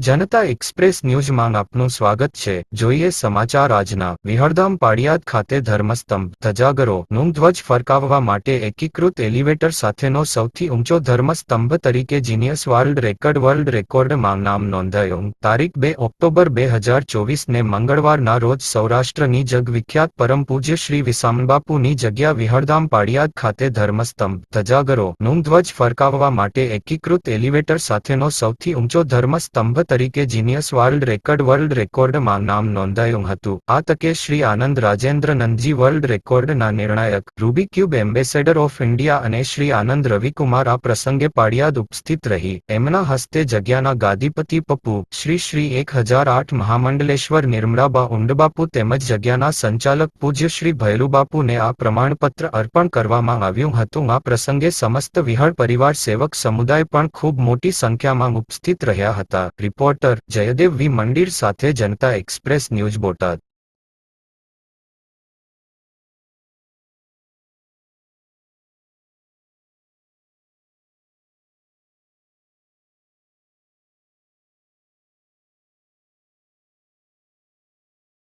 જનતા express ન્યૂઝમાં આપનું સ્વાગત છે. જોઈએ સમાચાર આજના. વિહળધામ પાડિયાદ ખાતે ધર્મસ્તંભ. ધજાગરો. નું ધ્વજ ફરકાવવા માટે એકીકૃત એલિવેટર સાથેનો સૌથી ઊંચો ધર્મસ્તંભ તરીકે જીનિયસ વર્લ્ડ રેકર્ડ વર્લ્ડ રેકોર્ડમાં નામ નોંધાયું. તારીખ બે ઓક્ટોબર બે હજાર ચોવીસને મંગળવારના રોજ સૌરાષ્ટ્રની જગવિખ્યાત પરમ પૂજ્ય શ્રી વિસામબાપુની જગ્યા વિહળધામ પાડિયાદ ખાતે ધર્મસ્તંભ. ધજાગરો. નું ધ્વજ ફરકાવવા માટે એકીકૃત એલિવેટર સાથેનો સૌથી ઊંચો ધર્મસ્તંભ તરીકે જીનિયસ વર્લ્ડ રેકર્ડ વર્લ્ડ રેકોર્ડમાં નામ નોંધાયું હતું. આ તકે શ્રી આનંદ રાજેન્દ્ર નંદજી વર્લ્ડ રેકોર્ડના નિર્ણાયક રૂબી એમ્બેસેડર ઓફ ઇન્ડિયા અને શ્રી આનંદ રવિકુમાર આ પ્રસંગે પાડિયાદ ઉપસ્થિત રહી. એમના હસ્તે જગ્યાના ગાદીપતિ પપ્પુ, શ્રી શ્રી એક હજાર આઠ મહામંડલેશ્વર નિર્મળાબા ઉંડબાપુ તેમજ જગ્યાના સંચાલક પૂજ્ય શ્રી ભૈલુબાપુને આ પ્રમાણપત્ર અર્પણ કરવામાં આવ્યું હતું. આ પ્રસંગે સમસ્ત વિહળ પરિવાર સેવક સમુદાય પણ ખૂબ મોટી સંખ્યામાં ઉપસ્થિત રહ્યા હતા. રિપોર્ટર જયદેવ વી મંદિર સાથે જનતા એક્સપ્રેસ ન્યૂઝ બોટાદ.